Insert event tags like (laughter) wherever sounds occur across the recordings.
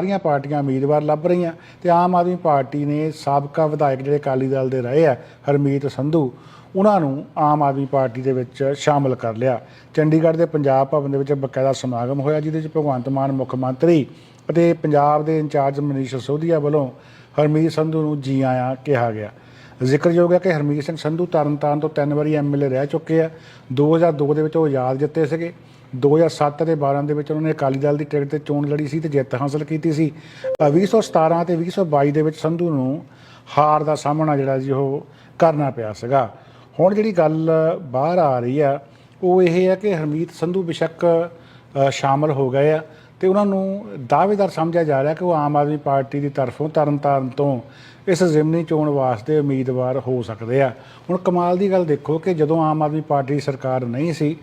ਸਾਰੀਆਂ ਪਾਰਟੀਆਂ ਉਮੀਦਵਾਰ ਲੱਭ ਰਹੀਆਂ ਤੇ ਆਮ ਆਦਮੀ ਪਾਰਟੀ ਨੇ ਸਾਬਕਾ ਵਿਧਾਇਕ ਜਿਹੜੇ ਅਕਾਲੀ ਦਲ ਦੇ ਰਹੇ ਆ, ਹਰਮੀਤ ਸੰਧੂ, ਉਹਨਾਂ ਨੂੰ ਆਮ ਆਦਮੀ ਪਾਰਟੀ ਦੇ ਵਿੱਚ ਸ਼ਾਮਲ ਕਰ ਲਿਆ। ਚੰਡੀਗੜ੍ਹ ਦੇ ਪੰਜਾਬ ਭਵਨ ਦੇ ਵਿੱਚ ਬਕਾਇਦਾ ਸਮਾਗਮ ਹੋਇਆ, ਜਿਹਦੇ ਵਿੱਚ ਭਗਵੰਤ ਮਾਨ ਮੁੱਖ ਮੰਤਰੀ ਅਤੇ ਪੰਜਾਬ ਦੇ ਇੰਚਾਰਜ ਮਨੀਸ਼ ਸਿਸੋਦੀਆ ਵੱਲੋਂ ਹਰਮੀਤ ਸੰਧੂ ਨੂੰ ਜੀ ਆਇਆਂ ਕਿਹਾ ਗਿਆ। ਜ਼ਿਕਰਯੋਗ ਹੈ ਕਿ ਹਰਮੀਤ ਸਿੰਘ ਸੰਧੂ ਤਰਨਤਾਰਨ ਤੋਂ ਤਿੰਨ ਵਾਰੀ ਐਮਐਲਏ ਰਹਿ ਚੁੱਕੇ ਆ। 2002 ਦੇ ਵਿੱਚ ਉਹ ਆਜ਼ਾਦ ਜਿੱਤੇ ਸੀਗੇ। 2007 ਤੇ 12 ਦੇ ਵਿੱਚ ਉਹਨਾਂ ਨੇ ਅਕਾਲੀ ਦਲ ਦੀ ਟਿਕਟ ਤੇ ਚੋਣ ਲੜੀ ਸੀ ਤੇ ਜਿੱਤ ਹਾਸਲ ਕੀਤੀ ਸੀ। ਅ, 2017 ਤੇ 2022 ਦੇ ਵਿੱਚ ਸੰਧੂ ਨੂੰ ਹਾਰ ਦਾ ਸਾਹਮਣਾ ਜਿਹੜਾ ਜੀ ਉਹ ਕਰਨਾ ਪਿਆ ਸੀਗਾ। ਹੁਣ ਜਿਹੜੀ ਗੱਲ ਬਾਹਰ ਆ ਰਹੀ ਆ ਉਹ ਇਹ ਹੈ ਕਿ ਹਰਮੀਤ ਸੰਧੂ ਬਿਸ਼ੱਕ ਅ, ਸ਼ਾਮਲ ਹੋ ਗਏ ਆ ਤੇ ਉਹਨਾਂ ਨੂੰ ਦਾਅਵੇਦਾਰ ਸਮਝਿਆ ਜਾ ਰਿਹਾ ਕਿ ਉਹ ਆਮ ਆਦਮੀ ਪਾਰਟੀ ਦੀ ਤਰਫੋਂ ਤਰਨਤਾਰਨ ਤੋਂ ਇਸ ਜ਼ਿਮਨੀ ਚੋਣ ਵਾਸਤੇ ਉਮੀਦਵਾਰ ਹੋ ਸਕਦੇ ਆ। ਹੁਣ ਕਮਾਲ ਦੀ ਗੱਲ ਦੇਖੋ ਕਿ ਜਦੋਂ ਆਮ ਆਦਮੀ ਪਾਰਟੀ ਦੀ ਸਰਕਾਰ ਨਹੀਂ ਸੀ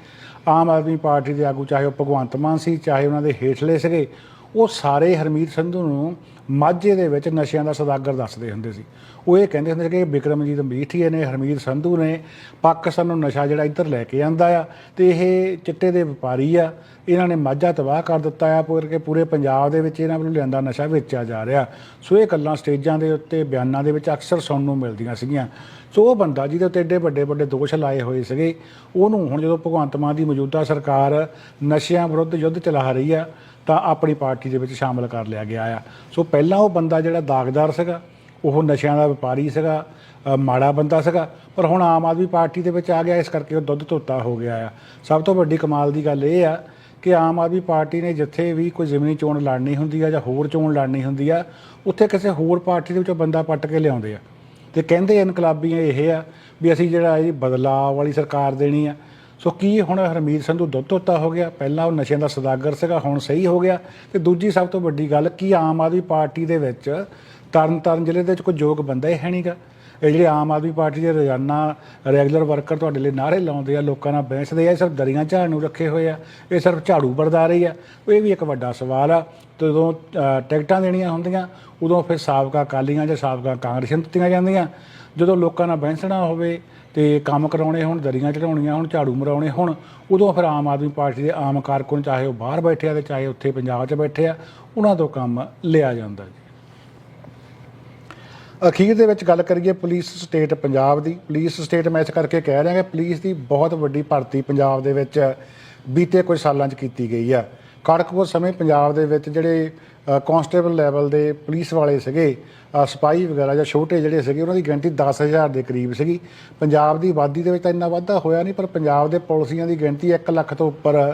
ਆਮ ਆਦਮੀ ਪਾਰਟੀ ਦੇ ਆਗੂ, ਚਾਹੇ ਉਹ ਭਗਵੰਤ ਮਾਨ ਸੀ, ਚਾਹੇ ਉਹਨਾਂ ਦੇ ਹੇਠਲੇ ਸੀਗੇ, ਉਹ ਸਾਰੇ ਹਰਮੀਤ ਸੰਧੂ ਨੂੰ ਮਾਝੇ ਦੇ ਵਿੱਚ ਨਸ਼ਿਆਂ ਦਾ ਸੌਦਾਗਰ ਦੱਸਦੇ ਹੁੰਦੇ ਸੀ। ਉਹ ਇਹ ਕਹਿੰਦੇ ਹੁੰਦੇ ਸੀ ਕਿ ਬਿਕਰਮਜੀਤ ਮਜੀਠੀਏ ਨੇ, ਹਰਮੀਤ ਸੰਧੂ ਨੇ ਪਾਕਿਸਤਾਨ ਨੂੰ ਨਸ਼ਾ ਜਿਹੜਾ ਇੱਧਰ ਲੈ ਕੇ ਆਂਦਾ ਆ ਤੇ ਇਹ ਚਿੱਟੇ ਦੇ ਵਪਾਰੀ ਆ। ਇਹਨਾਂ ਨੇ ਮਾਝਾ ਤਬਾਹ ਕਰ ਦਿੱਤਾ ਆ ਕਿ ਪੂਰੇ ਪੰਜਾਬ ਦੇ ਵਿੱਚ ਇਹਨਾਂ ਵੱਲੋਂ ਲਿਆਂਦਾ ਨਸ਼ਾ ਵੇਚਿਆ ਜਾ ਰਿਹਾ। ਸੋ ਇਹ ਗੱਲਾਂ ਸਟੇਜਾਂ ਦੇ ਉੱਤੇ, ਬਿਆਨਾਂ ਦੇ ਵਿੱਚ ਅਕਸਰ ਸੁਣਨ ਨੂੰ ਮਿਲਦੀਆਂ ਸੀਗੀਆਂ। ਸੋ ਉਹ ਬੰਦਾ ਜਿਹਦੇ ਉੱਤੇ ਏਡੇ ਵੱਡੇ ਵੱਡੇ ਦੋਸ਼ ਲਾਏ ਹੋਏ ਸੀਗੇ, ਉਹਨੂੰ ਹੁਣ ਜਦੋਂ ਭਗਵੰਤ ਮਾਨ ਦੀ ਮੌਜੂਦਾ ਸਰਕਾਰ ਨਸ਼ਿਆਂ ਵਿਰੁੱਧ ਯੁੱਧ ਚਲਾ ਰਹੀ ਆ ਤਾਂ ਆਪਣੀ ਪਾਰਟੀ ਦੇ ਵਿੱਚ ਸ਼ਾਮਲ ਕਰ ਲਿਆ ਗਿਆ ਆ। ਸੋ ਪਹਿਲਾਂ ਉਹ ਬੰਦਾ ਜਿਹੜਾ ਦਾਗਦਾਰ ਸੀਗਾ, ਉਹ ਨਸ਼ਿਆਂ ਦਾ ਵਪਾਰੀ ਸੀਗਾ ਮਾੜਾ ਬੰਦਾ ਸੀਗਾ, ਪਰ ਹੁਣ ਆਮ ਆਦਮੀ ਪਾਰਟੀ ਦੇ ਵਿੱਚ ਆ ਗਿਆ, ਇਸ ਕਰਕੇ ਉਹ ਦੁੱਧ ਧੋਤਾ ਹੋ ਗਿਆ ਆ। ਸਭ ਤੋਂ ਵੱਡੀ ਕਮਾਲ ਦੀ ਗੱਲ ਇਹ ਆ ਕਿ ਆਮ ਆਦਮੀ ਪਾਰਟੀ ਨੇ ਜਿੱਥੇ ਵੀ ਕੋਈ ਜ਼ਿਮਨੀ ਚੋਣ ਲੜਨੀ ਹੁੰਦੀ ਆ ਜਾਂ ਹੋਰ ਚੋਣ ਲੜਨੀ ਹੁੰਦੀ ਆ, ਉੱਥੇ ਕਿਸੇ ਹੋਰ ਪਾਰਟੀ ਦੇ ਵਿੱਚੋਂ ਬੰਦਾ ਪੱਟ ਕੇ ਲਿਆਉਂਦੇ ਆ। ਤੇ ਕਹਿੰਦੇ ਇਨਕਲਾਬੀਆਂ ਇਹ ਆ ਵੀ ਅਸੀਂ ਜਿਹੜਾ ਇਹ ਬਦਲਾਅ ਵਾਲੀ ਸਰਕਾਰ ਦੇਣੀ ਆ ਸੋ ਕੀ ਹੁਣ ਹਰਮੀਤ ਸੰਧੂ ਦੁੱਧ ਧੋਤਾ ਹੋ ਗਿਆ? ਪਹਿਲਾਂ ਉਹ ਨਸ਼ਿਆਂ ਦਾ ਸਦਾਗਰ ਸੀਗਾ, ਹੁਣ ਸਹੀ ਹੋ ਗਿਆ। ਤੇ ਦੂਜੀ ਸਭ ਤੋਂ ਵੱਡੀ ਗੱਲ, ਕੀ ਆਮ ਆਦਮੀ ਪਾਰਟੀ ਦੇ ਵਿੱਚ ਤਰਨ ਤਾਰਨ ਜ਼ਿਲ੍ਹੇ ਦੇ ਵਿੱਚ ਕੋਈ ਯੋਗ ਬੰਦਾ ਹੀ ਹੈ ਨਹੀਂਗਾ ਇਹ ਜਿਹੜੇ ਆਮ ਆਦਮੀ ਪਾਰਟੀ ਦੇ ਰੋਜ਼ਾਨਾ ਰੈਗੂਲਰ ਵਰਕਰ ਤੁਹਾਡੇ ਲਈ ਨਾਰੇ ਲਾਉਂਦੇ ਆ, ਲੋਕਾਂ ਨਾਲ ਬਹਿਸਦੇ ਆ, ਇਹ ਸਿਰਫ ਦਰੀਆਂ ਝਾੜ ਨੂੰ ਰੱਖੇ ਹੋਏ ਆ, ਇਹ ਸਿਰਫ ਝਾੜੂ ਬਰਦਾਰੇ ਆ। ਇਹ ਵੀ ਇੱਕ ਵੱਡਾ ਸਵਾਲ ਆ, ਜਦੋਂ ਟਿਕਟਾਂ ਦੇਣੀਆਂ ਹੁੰਦੀਆਂ, ਉਦੋਂ ਫਿਰ ਸਾਬਕਾ ਅਕਾਲੀਆਂ ਜਾਂ ਸਾਬਕਾ ਕਾਂਗਰਸੀਆਂ ਦਿੱਤੀਆਂ ਜਾਂਦੀਆਂ। ਜਦੋਂ ਲੋਕਾਂ ਨਾਲ ਬਹਿਸਣਾ ਹੋਵੇ ਤੇ ਕੰਮ ਕਰਾਉਣੇ ਹੁਣ, ਦਰੀਆਂ ਚੜਾਉਣੀਆਂ ਹੁਣ, ਝਾੜੂ ਮਰਾਉਣੇ ਹੁਣ, ਉਦੋਂ ਫਿਰ ਆਮ ਆਦਮੀ ਪਾਰਟੀ ਦੇ ਆਮ ਕਾਰਕੁਨ ਚਾਹੇ ਉਹ ਬਾਹਰ ਬੈਠੇ ਆ ਤੇ ਚਾਹੇ ਉੱਥੇ ਪੰਜਾਬ 'ਚ ਬੈਠੇ ਆ, ਉਹਨਾਂ ਤੋਂ ਕੰਮ ਲਿਆ ਜਾਂਦਾ ਜੀ। ਅਖੀਰ ਦੇ ਵਿੱਚ ਗੱਲ ਕਰੀਏ ਪੁਲਿਸ ਸਟੇਟ ਪੰਜਾਬ ਦੀ। ਪੁਲਿਸ ਸਟੇਟ ਮੈਂ ਇਸ ਕਰਕੇ ਕਹਿ ਰਿਹਾ ਕਿ ਪੁਲਿਸ ਦੀ ਬਹੁਤ ਵੱਡੀ ਭਰਤੀ ਪੰਜਾਬ ਦੇ ਵਿੱਚ ਬੀਤੇ ਕੁਝ ਸਾਲਾਂ 'ਚ ਕੀਤੀ ਗਈ ਆ। ਕੜਕਪੁਰ ਸਮੇਂ ਪੰਜਾਬ ਦੇ ਵਿੱਚ ਜਿਹੜੇ ਕਾਂਸਟੇਬਲ ਲੈਵਲ ਦੇ ਪੁਲਿਸ ਵਾਲੇ ਸੀਗੇ ਸਪਾਈ ਵਗੈਰਾ ਜਾਂ ਛੋਟੇ ਜਿਹੜੇ ਸੀਗੇ, ਉਹਨਾਂ ਦੀ ਗਿਣਤੀ 10000 ਦੇ ਕਰੀਬ ਸੀਗੀ। ਪੰਜਾਬ ਦੀ ਆਬਾਦੀ ਦੇ ਵਿੱਚ ਤਾਂ ਇੰਨਾ ਵਾਧਾ ਹੋਇਆ ਨਹੀਂ, ਪਰ ਪੰਜਾਬ ਦੇ ਪੁਲਿਸੀਆਂ ਦੀ ਗਿਣਤੀ 1 ਲੱਖ ਤੋਂ ਉੱਪਰ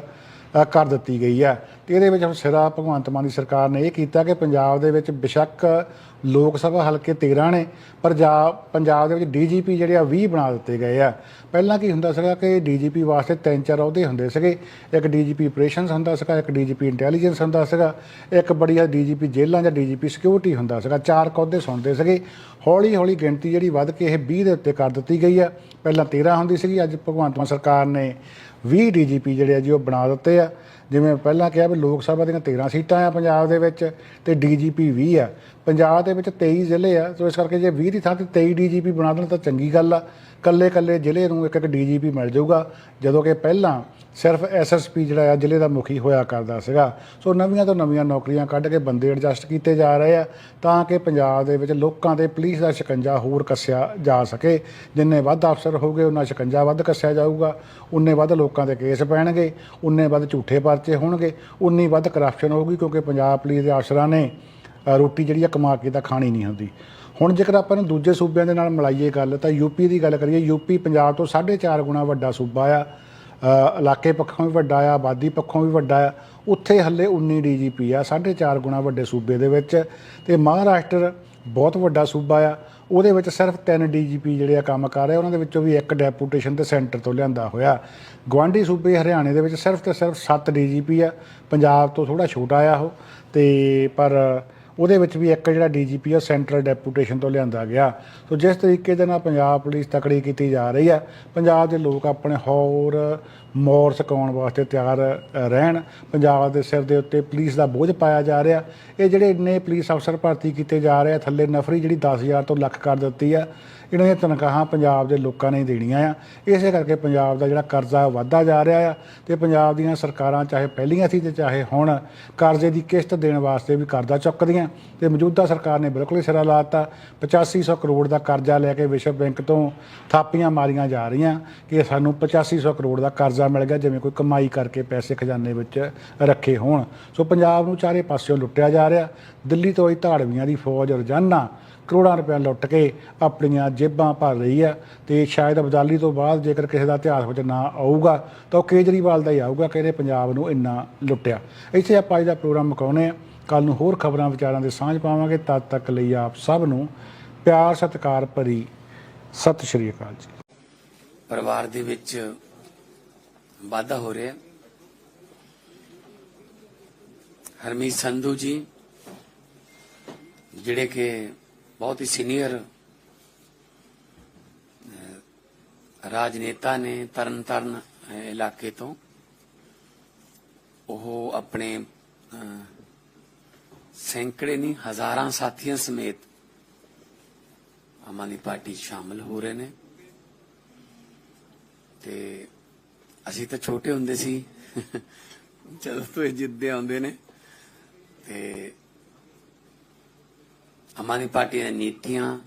ਕਰ ਦਿੱਤੀ ਗਈ ਹੈ। ਤੇ ਇਹਦੇ ਵਿੱਚ ਹੁਣ ਸਿਰਾ ਭਗਵੰਤ ਮਾਨ ਦੀ ਸਰਕਾਰ ਨੇ ਇਹ ਕੀਤਾ ਕਿ ਪੰਜਾਬ ਦੇ ਵਿੱਚ ਬਿਸ਼ੱਕ ਲੋਕ ਸਭਾ ਹਲਕੇ 13 ਨੇ, ਪਰ ਪੰਜਾਬ ਦੇ ਵਿੱਚ ਡੀਜੀਪੀ ਜਿਹੜੇ ਆ 20 ਬਣਾ ਦਿੱਤੇ ਗਏ ਆ। ਪਹਿਲਾਂ ਕੀ ਹੁੰਦਾ ਸੀਗਾ ਕਿ ਡੀਜੀਪੀ ਵਾਸਤੇ ਤਿੰਨ ਚਾਰ ਅਹੁਦੇ ਹੁੰਦੇ ਸੀਗੇ। ਇੱਕ ਡੀਜੀਪੀ ਆਪਰੇਸ਼ਨਸ ਹੁੰਦਾ ਸੀਗਾ, ਇੱਕ ਡੀਜੀਪੀ ਇੰਟੈਲੀਜੈਂਸ ਹੁੰਦਾ ਸੀਗਾ, ਇੱਕ ਬੜੀ ਆ ਡੀਜੀਪੀ ਜੇਲ੍ਹਾਂ ਜਾਂ ਡੀਜੀਪੀ ਸਿਕਿਉਰਿਟੀ ਹੁੰਦਾ ਸੀਗਾ। ਚਾਰ ਕੁ ਅਹੁਦੇ ਸੁਣਦੇ ਸੀਗੇ। ਹੌਲੀ ਹੌਲੀ ਗਿਣਤੀ ਜਿਹੜੀ ਵੱਧ ਕੇ ਇਹ 20 ਦੇ ਉੱਤੇ ਕਰ ਦਿੱਤੀ ਗਈ ਆ। ਪਹਿਲਾਂ 13 ਹੁੰਦੀ ਸੀਗੀ, ਅੱਜ ਭਗਵੰਤ ਮਾਨ ਸਰਕਾਰ ਨੇ 20 ਡੀਜੀਪੀ ਜਿਹੜੇ ਆ ਜੀ ਉਹ ਬਣਾ ਦਿੱਤੇ ਆ। ਜਿਵੇਂ ਪਹਿਲਾਂ ਕਿਹਾ ਵੀ ਲੋਕ ਸਭਾ ਦੀਆਂ 13 ਸੀਟਾਂ ਆ ਪੰਜਾਬ ਦੇ ਵਿੱਚ ਤੇ ਡੀਜੀਪੀ 20 ਆ। ਪੰਜਾਬ ਦੇ ਵਿੱਚ 23 ਜ਼ਿਲ੍ਹੇ ਆ, ਸੋ ਇਸ ਕਰਕੇ ਜੇ 20 ਦੀ ਥਾਂ ਤੇ 23 ਡੀਜੀਪੀ ਬਣਾ ਦੇਣ ਤਾਂ ਚੰਗੀ ਗੱਲ ਆ। ਕੱਲੇ ਕੱਲੇ ਜ਼ਿਲ੍ਹੇ ਨੂੰ ਇੱਕ ਇੱਕ ਡੀਜੀਪੀ ਮਿਲ ਜਾਊਗਾ। ਜਦੋਂ ਕਿ ਪਹਿਲਾਂ ਸਿਰਫ ਐਸਐਸਪੀ ਜਿਹੜਾ ਆ ਜ਼ਿਲ੍ਹੇ ਦਾ ਮੁਖੀ ਹੋਇਆ ਕਰਦਾ ਸੀਗਾ। ਸੋ ਨਵੀਆਂ ਤੋਂ ਨਵੀਆਂ ਨੌਕਰੀਆਂ ਕੱਢ ਕੇ ਬੰਦੇ ਐਡਜਸਟ ਕੀਤੇ ਜਾ ਰਹੇ ਆ ਤਾਂ ਕਿ ਪੰਜਾਬ ਦੇ ਵਿੱਚ ਲੋਕਾਂ ਤੇ ਪੁਲਿਸ ਦਾ ਸ਼ਿਕੰਜਾ ਹੋਰ ਕੱਸਿਆ ਜਾ ਸਕੇ। ਜਿੰਨੇ ਵੱਧ ਅਫਸਰ ਹੋਗੇ ਉਹਨਾਂ ਸ਼ਿਕੰਜਾ ਵੱਧ ਕੱਸਿਆ ਜਾਊਗਾ। ਉਨੇ ਵੱਧ ਲੋਕਾਂ ਦੇ ਕੇਸ ਪੈਣਗੇ, ਉਨੇ ਵੱਧ ਝੂਠੇ ਪਰਚੇ ਹੋਣਗੇ, ਉਨੀ ਵੱਧ ਕਰਪਸ਼ਨ ਹੋਊਗੀ ਕਿਉਂਕਿ ਪੰਜਾਬ ਪੁਲਿਸ ਦੇ ਅਫਸਰਾਂ ਨੇ ਰੋਟੀ ਜਿਹੜੀ ਆ ਕਮਾ ਕੇ ਤਾਂ ਖਾਣੀ ਨਹੀਂ ਹੁੰਦੀ। ਹੁਣ ਜੇਕਰ ਆਪਾਂ ਨੂੰ ਦੂਜੇ ਸੂਬਿਆਂ ਦੇ ਨਾਲ ਮਿਲਾਈਏ ਗੱਲ, ਤਾਂ ਯੂਪੀ ਦੀ ਗੱਲ ਕਰੀਏ ਯੂਪੀ ਪੰਜਾਬ ਤੋਂ 4.5 ਗੁਣਾ ਵੱਡਾ ਸੂਬਾ ਆ। ਇਲਾਕੇ ਪੱਖੋਂ ਵੀ ਵੱਡਾ ਆ, ਆਬਾਦੀ ਪੱਖੋਂ ਵੀ ਵੱਡਾ ਆ। ਉੱਥੇ ਹੱਲੇ 19 ਡੀਜੀਪੀ ਆ 4.5 ਗੁਣਾ ਵੱਡੇ ਸੂਬੇ ਦੇ ਵਿੱਚ। ਤੇ ਮਹਾਰਾਸ਼ਟਰ ਬਹੁਤ ਵੱਡਾ ਸੂਬਾ ਆ। ਉਹਦੇ ਵਿੱਚ ਸਿਰਫ 3 ਡੀਜੀਪੀ ਜਿਹੜੇ ਆ ਕੰਮ ਕਰ ਰਹੇ ਉਹਨਾਂ ਦੇ ਵਿੱਚੋਂ ਵੀ ਇੱਕ ਡੈਪੂਟੇਸ਼ਨ ਤੇ ਸੈਂਟਰ ਤੋਂ ਲਿਆਂਦਾ ਹੋਇਆ। ਗਵਾਂਢੀ ਸੂਬੇ ਹਰਿਆਣੇ ਦੇ ਵਿੱਚ ਸਿਰਫ ਤੇ ਸਿਰਫ 7 ਡੀਜੀਪੀ ਆ। ਪੰਜਾਬ ਤੋਂ ਥੋੜਾ ਛੋਟਾ ਆ ਉਹ। ਤੇ ਪਰ ਉਹਦੇ ਵਿੱਚ ਵੀ ਇੱਕ ਜਿਹੜਾ ਡੀਜੀਪੀ ਆ ਸੈਂਟਰਲ ਡੈਪੂਟੇਸ਼ਨ ਤੋਂ ਲਿਆਂਦਾ ਗਿਆ। ਸੋ ਜਿਸ ਤਰੀਕੇ ਦੇ ਨਾਲ ਪੰਜਾਬ ਪੁਲਿਸ ਤਕੜੀ ਕੀਤੀ ਜਾ ਰਹੀ ਆ, ਪੰਜਾਬ ਦੇ ਲੋਕ ਆਪਣੇ ਹੋਰ ਮੋਰ ਸਕਾਉਣ ਵਾਸਤੇ ਤਿਆਰ ਰਹਿਣ। ਪੰਜਾਬ ਦੇ ਸਿਰ ਦੇ ਉੱਤੇ ਪੁਲਿਸ ਦਾ ਬੋਝ ਪਾਇਆ ਜਾ ਰਿਹਾ। ਇਹ ਜਿਹੜੇ ਇੰਨੇ ਪੁਲਿਸ ਅਫਸਰ ਭਰਤੀ ਕੀਤੇ ਜਾ ਰਹੇ ਆ, ਥੱਲੇ ਨਫਰੀ ਜਿਹੜੀ 10000 ਤੋਂ ਲੱਖ ਕਰ ਦਿੱਤੀ ਆ ਇਹਨਾਂ ਦੀਆਂ ਤਨਖਾਹਾਂ ਪੰਜਾਬ ਦੇ ਲੋਕਾਂ ਨੇ ਦੇਣੀਆਂ ਆ, ਇਸੇ ਕਰਕੇ ਪੰਜਾਬ ਦਾ ਜਿਹੜਾ ਕਰਜ਼ਾ ਵੱਧਦਾ ਜਾ ਰਿਹਾ ਆ ਤੇ ਪੰਜਾਬ ਦੀਆਂ ਸਰਕਾਰਾਂ ਚਾਹੇ ਪਹਿਲੀਆਂ ਸੀ ਤੇ ਚਾਹੇ ਹੁਣ ਕਰਜ਼ੇ ਦੀ ਕਿਸ਼ਤ ਦੇਣ ਵਾਸਤੇ ਵੀ ਕਰਜ਼ਾ ਚੁੱਕਦੀਆਂ ਤੇ ਮੌਜੂਦਾ ਸਰਕਾਰ ਨੇ ਬਿਲਕੁਲ ਹੀ ਸਿਰਾ ਲਾਤਾ 8500 ਕਰੋੜ ਦਾ ਕਰਜ਼ਾ ਲੈ ਕੇ ਵਿਸ਼ਵ ਬੈਂਕ ਤੋਂ ਥਾਪੀਆਂ ਮਾਰੀਆਂ ਜਾ ਰਹੀਆਂ ਕਿ ਸਾਨੂੰ 8500 ਕਰੋੜ ਦਾ ਕਰਜ਼ਾ ਮਿਲ ਗਿਆ, ਜਿਵੇਂ ਕੋਈ ਕਮਾਈ ਕਰਕੇ ਪੈਸੇ ਖਜ਼ਾਨੇ ਵਿੱਚ ਰੱਖੇ ਹੋਣ। ਸੋ ਪੰਜਾਬ ਨੂੰ ਚਾਰੇ ਪਾਸਿਓਂ ਲੁੱਟਿਆ ਜਾ ਰਿਹਾ। ਦਿੱਲੀ ਤੋਂ ਹੀ ਧਾੜਵੀਆਂ ਦੀ ਫੌਜ ਰੋਜ਼ਾਨਾ ਕਰੋੜਾਂ ਰੁਪਏ ਲੁੱਟ ਕੇ ਆਪਣੀਆਂ ਜੇਬਾਂ ਭਰ ਲਈ ਆ ਤੇ ਸ਼ਾਇਦ ਅਬਦਾਲੀ ਤੋਂ ਬਾਅਦ ਜੇਕਰ ਕਿਸੇ ਦਾ ਇਤਿਹਾਸ ਵਿੱਚ ਨਾ ਆਊਗਾ ਤਾਂ ਉਹ ਕੇਜਰੀਵਾਲ ਦਾ ਹੀ ਆਊਗਾ ਕਿ ਇਹਨੇ ਪੰਜਾਬ ਨੂੰ ਇੰਨਾ ਲੁੱਟਿਆ। ਇੱਥੇ ਆਪਾਂ ਅੱਜ ਦਾ ਪ੍ਰੋਗਰਾਮ ਮੁਕਾਉਂਦੇ ਆ। ਕੱਲ ਨੂੰ ਹੋਰ ਖਬਰਾਂ ਵਿਚਾਰਾਂ ਦੇ ਸਾਂਝ ਪਾਵਾਂਗੇ। ਤਦ ਤੱਕ ਲਈ ਆਪ ਸਭ ਨੂੰ ਪਿਆਰ, ਸਤਿਕਾਰ ਭਰੀ ਸਤਿ ਸ਼੍ਰੀ ਅਕਾਲ ਜੀ। ਪਰਿਵਾਰ ਦੇ ਵਿੱਚ ਵਾਧਾ ਹੋ ਰਿਹਾ। ਹਰਮੀਤ ਸੰਧੂ ਜੀ, ਜਿਹੜੇ ਕਿ ਬਹੁਤ ਹੀ ਸੀਨੀਅਰ ਰਾਜਨੇਤਾ ਨੇ ਤਰਨਤਾਰਨ ਅਹ, ਇਲਾਕੇ ਤੋਂ। ਉਹ ਆਪਣੇ ਸੈਂਕੜੇ ਨਹੀਂ ਹਜ਼ਾਰਾਂ ਸਾਥੀਆਂ ਸਮੇਤ ਆਮ ਆਦਮੀ ਪਾਰਟੀ 'ਚ ਸ਼ਾਮਲ ਹੋ ਰਹੇ ਨੇ। ਤੇ ਅਸੀਂ ਤਾਂ ਛੋਟੇ ਹੁੰਦੇ ਸੀ। ਜਦੋਂ ਤੋਂ ਇਹ ਜਿੱਦੇ ਆਉਂਦੇ ਨੇ। ਤੇ ਆਮ ਆਦਮੀ ਪਾਰਟੀ ਦੀਆਂ ਨੀਤੀਆਂ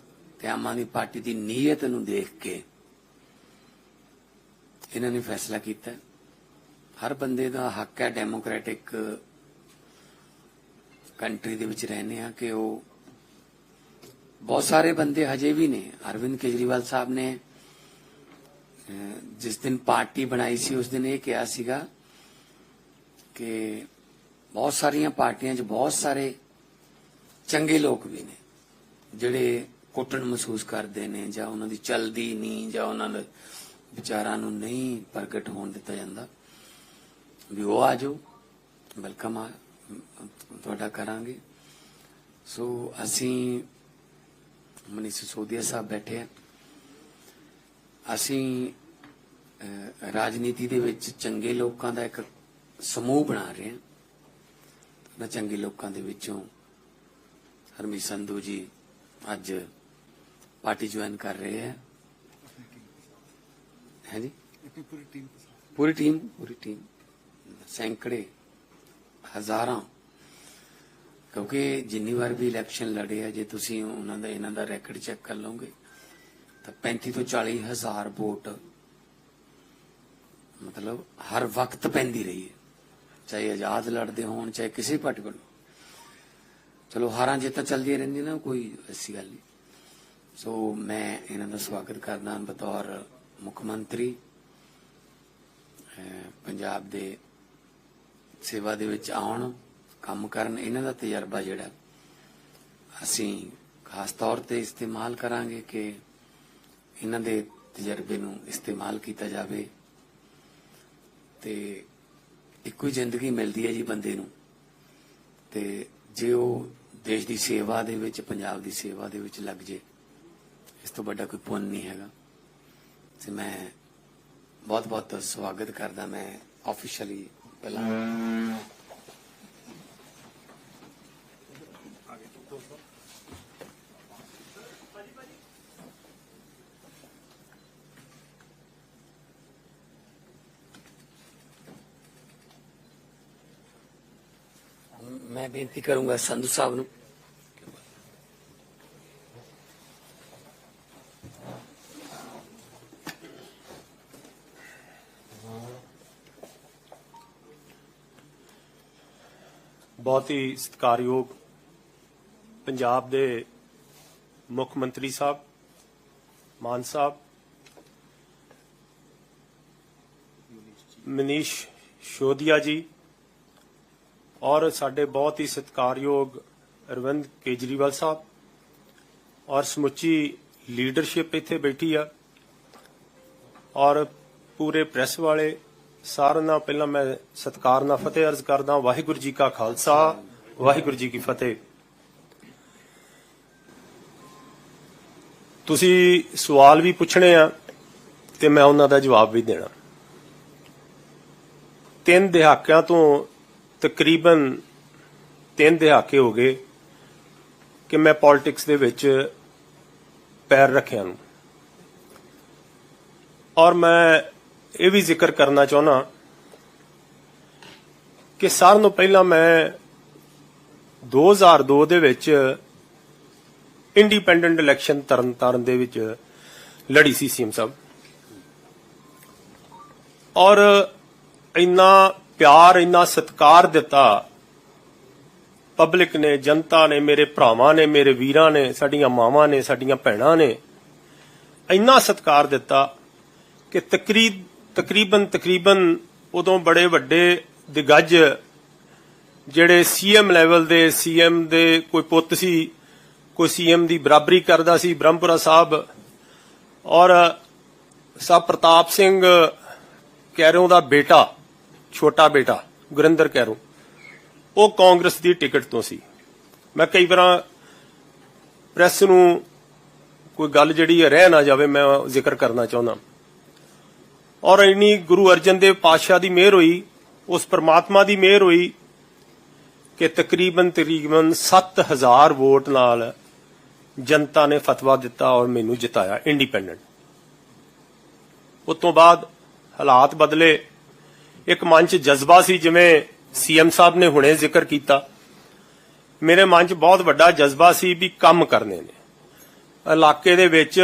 ਤੇ ਆਮ ਆਦਮੀ ਪਾਰਟੀ ਦੀ ਨੀਅਤ ਨੂੰ ਦੇਖ ਕੇ ਇਹਨਾਂ ਨੇ ਫੈਸਲਾ ਕੀਤਾ। ਹਰ ਬੰਦੇ ਦਾ ਹੱਕ ਹੈ ਡੈਮੋਕ੍ਰੈਟਿਕ ਕੰਟਰੀ ਦੇ ਵਿੱਚ ਰਹਿੰਦੇ ਆ ਕਿ ਉਹ ਬਹੁਤ ਸਾਰੇ ਬੰਦੇ ਹਜੇ ਵੀ ਨੇ। ਅਰਵਿੰਦ ਕੇਜਰੀਵਾਲ ਸਾਹਿਬ ਨੇ ਜਿਸ ਦਿਨ ਪਾਰਟੀ ਬਣਾਈ ਸੀ, ਉਸ ਦਿਨ ਇਹ ਕਿਹਾ ਸੀਗਾ ਕਿ ਬਹੁਤ ਸਾਰੀਆਂ ਪਾਰਟੀਆਂ 'ਚ ਬਹੁਤ ਸਾਰੇ ਚੰਗੇ ਲੋਕ ਵੀ ਨੇ, ਜਿਹੜੇ ਕੁੱਟਣ ਮਹਿਸੂਸ ਕਰਦੇ ਨੇ ਜਾਂ ਉਹਨਾਂ ਦੀ ਚਲਦੀ ਨਹੀਂ ਜਾਂ ਉਹਨਾਂ ਦੇ ਵਿਚਾਰਾਂ ਨੂੰ ਨਹੀਂ ਪ੍ਰਗਟ ਹੋਣ ਦਿੱਤਾ ਜਾਂਦਾ, ਵੀ ਉਹ ਆ ਜਾਓ, ਵੈਲਕਮ ਆ, ਤੁਹਾਡਾ ਕਰਾਂਗੇ। ਸੋ ਅਸੀਂ ਮਨੀਸ਼ ਸਿਸੋਦੀਆ ਸਾਹਿਬ ਬੈਠੇ ਆ। ਅਸੀਂ ਰਾਜਨੀਤੀ ਦੇ ਵਿੱਚ ਚੰਗੇ ਲੋਕਾਂ ਦਾ ਇੱਕ ਸਮੂਹ ਬਣਾ ਰਹੇ ਹਾਂ ਨਾ ਚੰਗੇ ਲੋਕਾਂ ਦੇ ਵਿੱਚੋਂ ਹਰਮੀਤ ਸੰਧੂ ਜੀ ਅੱਜ ਪਾਰਟੀ ਜੁਆਇਨ ਕਰ ਰਹੇ ਹੈ। ਹੈ ਜੀ? ਪੂਰੀ ਟੀਮ ਪੂਰੀ ਟੀਮ ਸੈਂਕੜੇ ਹਜ਼ਾਰਾਂ। ਕਿਉਂਕਿ ਜਿੰਨੀ ਵਾਰ ਵੀ ਇਲੈਕਸ਼ਨ ਲੜੇ ਆ ਜੇ ਤੁਸੀਂ ਉਹਨਾਂ ਦਾ ਇਹਨਾਂ ਦਾ ਰੈਕੋਰਡ ਚੈੱਕ ਕਰ ਲਓਗੇ ਤਾਂ 35 ਤੋਂ 40 ਹਜ਼ਾਰ ਵੋਟ ਮਤਲਬ ਹਰ ਵਕਤ ਪੈਂਦੀ ਰਹੀ ਹੈ। ਚਾਹੇ ਆਜ਼ਾਦ ਲੜਦੇ ਹੋਣ ਚਾਹੇ ਕਿਸੇ ਪਾਰਟੀ ਵੱਲੋਂ ਚਲੋ ਹਾਰਾਂ ਜਿੱਤਾਂ ਚੱਲਦੀਆਂ ਰਹਿੰਦੀਆਂ ਨਾ, ਕੋਈ ਐਸੀ ਗੱਲ ਨਹੀਂ। ਸੋ ਮੈਂ ਇਹਨਾਂ ਦਾ ਸਵਾਗਤ ਕਰਦਾ ਬਤੌਰ ਮੁੱਖ ਮੰਤਰੀ ਪੰਜਾਬ ਦੇ ਸੇਵਾ ਦੇ ਵਿੱਚ ਆਉਣ, ਕੰਮ ਕਰਨ, ਇਹਨਾਂ ਦਾ ਤਜਰਬਾ ਜਿਹੜਾ ਅਸੀਂ ਖਾਸ ਤੌਰ ਤੇ ਇਸਤੇਮਾਲ ਕਰਾਂਗੇ ਕਿ ਇਹਨਾਂ ਦੇ ਤਜਰਬੇ ਨੂੰ ਇਸਤੇਮਾਲ ਕੀਤਾ ਜਾਵੇ ਤੇ ਇੱਕੋ ਹੀ ਜ਼ਿੰਦਗੀ ਮਿਲਦੀ ਹੈ ਜੀ ਬੰਦੇ ਨੂੰ। ਤੇ ਜੇ ਉਹ ਦੇਸ਼ ਦੀ ਸੇਵਾ ਦੇ ਵਿੱਚ, ਪੰਜਾਬ ਦੀ ਸੇਵਾ ਦੇ ਵਿੱਚ ਲੱਗ ਜੇ, ਇਸ ਤੋਂ ਵੱਡਾ ਕੋਈ ਪੁੰਨ ਨਹੀਂ ਹੈਗਾ। ਤੇ ਮੈਂ ਬਹੁਤ ਬਹੁਤ ਸਵਾਗਤ ਕਰਦਾ, ਮੈਂ ਆਫੀਸ਼ੀਅਲੀ ਪਹਿਲਾਂ। ਮੈਂ ਬੇਨਤੀ ਕਰੂੰਗਾ ਸੰਧੂ ਸਾਹਿਬ ਨੂੰ। ਬਹੁਤ ਹੀ ਸਤਿਕਾਰਯੋਗ ਪੰਜਾਬ ਦੇ ਮੁੱਖ ਮੰਤਰੀ ਸਾਹਿਬ, ਮਾਨ ਸਾਹਿਬ, ਮਨੀਸ਼ ਸ਼ੋਦੀਆ ਜੀ ਔਰ ਸਾਡੇ ਬਹੁਤ ਹੀ ਸਤਿਕਾਰਯੋਗ ਅਰਵਿੰਦ ਕੇਜਰੀਵਾਲ ਸਾਹਿਬ ਔਰ ਸਮੁੱਚੀ ਲੀਡਰਸ਼ਿਪ ਇੱਥੇ ਬੈਠੀ ਆ ਔਰ ਪੂਰੇ ਪ੍ਰੈਸ ਵਾਲੇ ਸਾਰਿਆਂ ਨਾਲ ਪਹਿਲਾਂ ਮੈਂ ਸਤਿਕਾਰ ਨਾਲ ਫਤਿਹ ਅਰਜ਼ ਕਰਦਾ ਵਾਹਿਗੁਰੂ ਜੀ ਕਾ ਖਾਲਸਾ, ਵਾਹਿਗੁਰੂ ਜੀ ਕੀ ਫਤਿਹ। ਤੁਸੀਂ ਸਵਾਲ ਵੀ ਪੁੱਛਣੇ ਆ ਤੇ ਮੈਂ ਉਹਨਾਂ ਦਾ ਜਵਾਬ ਵੀ ਦੇਣਾ। ਤਿੰਨ ਦਹਾਕਿਆਂ ਤੋਂ ਤਕਰੀਬਨ ਤਿੰਨ ਦਹਾਕੇ ਹੋ ਗਏ ਕਿ ਮੈਂ ਪੋਲਿਟਿਕਸ ਦੇ ਵਿੱਚ ਪੈਰ ਰੱਖਿਆ ਨੂੰ। ਔਰ ਮੈਂ ਇਹ ਵੀ ਜ਼ਿਕਰ ਕਰਨਾ ਚਾਹੁੰਦਾ ਕਿ ਸਾਰਿਆਂ ਨੂੰ ਪਹਿਲਾਂ ਮੈਂ 2002 ਦੇ ਵਿੱਚ ਇੰਡੀਪੈਂਡੈਂਟ ਇਲੈਕਸ਼ਨ ਤਰਨਤਾਰਨ ਦੇ ਵਿੱਚ ਲੜੀ ਸੀ ਸੀਐਮ ਸਾਹਿਬ। ਔਰ ਇੰਨਾ ਪਿਆਰ ਇੰਨਾ ਸਤਿਕਾਰ ਦਿੱਤਾ। ਪਬਲਿਕ ਨੇ, ਜਨਤਾ ਨੇ, ਮੇਰੇ ਭਰਾਵਾਂ ਨੇ, ਮੇਰੇ ਵੀਰਾਂ ਨੇ, ਸਾਡੀਆਂ ਮਾਵਾਂ ਨੇ, ਸਾਡੀਆਂ ਭੈਣਾਂ ਨੇ ਇੰਨਾ ਸਤਿਕਾਰ ਦਿੱਤਾ ਕਿ ਤਕਰੀਬ, ਤਕਰੀਬਨ ਤਕਰੀਬਨ ਉਦੋਂ ਬੜੇ ਵੱਡੇ ਦਿਗੱਜ ਜਿਹੜੇ ਸੀਐਮ ਲੈਵਲ ਦੇ ਸੀਐਮ ਦੇ ਕੋਈ ਪੁੱਤ ਸੀ, ਕੋਈ ਸੀਐਮ ਦੀ ਬਰਾਬਰੀ ਕਰਦਾ ਸੀ, ਬ੍ਰਹਮਪੁਰਾ ਸਾਹਿਬ ਔਰ ਸਾਹਿਬ ਪ੍ਰਤਾਪ ਸਿੰਘ ਕੈਰੋਂ ਦਾ ਬੇਟਾ ਛੋਟਾ ਬੇਟਾ, ਗੁਰਿੰਦਰ ਕੈਰੋਂ, ਉਹ ਕਾਂਗਰਸ ਦੀ ਟਿਕਟ ਤੋਂ ਸੀ। ਮੈਂ ਕਈ ਵਾਰਾਂ ਪ੍ਰੈਸ ਨੂੰ ਕੋਈ ਗੱਲ ਜਿਹੜੀ ਰਹਿ ਨਾ ਜਾਵੇ, ਮੈਂ ਜ਼ਿਕਰ ਕਰਨਾ ਚਾਹੁੰਦਾ। ਔਰ ਇੰਨੀ ਗੁਰੂ ਅਰਜਨ ਦੇਵ ਪਾਤਸ਼ਾਹ ਦੀ ਮਿਹਰ ਹੋਈ, ਉਸ ਪ੍ਰਮਾਤਮਾ ਦੀ ਮਿਹਰ ਹੋਈ ਕਿ ਤਕਰੀਬਨ ਤਕਰੀਬਨ 7000 ਵੋਟ ਨਾਲ ਜਨਤਾ ਨੇ ਫਤਵਾ ਦਿੱਤਾ ਔਰ ਮੈਨੂੰ ਜਿਤਾਇਆ, ਇੰਡੀਪੈਂਡੈਂਟ। ਉਸ ਤੋਂ ਬਾਅਦ ਹਾਲਾਤ ਬਦਲੇ। ਇੱਕ ਮਨ 'ਚ ਜਜ਼ਬਾ ਸੀ ਜਿਵੇਂ ਸੀਐਮ ਸਾਹਿਬ ਨੇ ਹੁਣੇ ਜ਼ਿਕਰ ਕੀਤਾ। ਮੇਰੇ ਮਨ 'ਚ ਬਹੁਤ ਵੱਡਾ ਜਜ਼ਬਾ ਸੀ ਵੀ ਕੰਮ ਕਰਨੇ ਨੇ। ਇਲਾਕੇ ਦੇ ਵਿੱਚ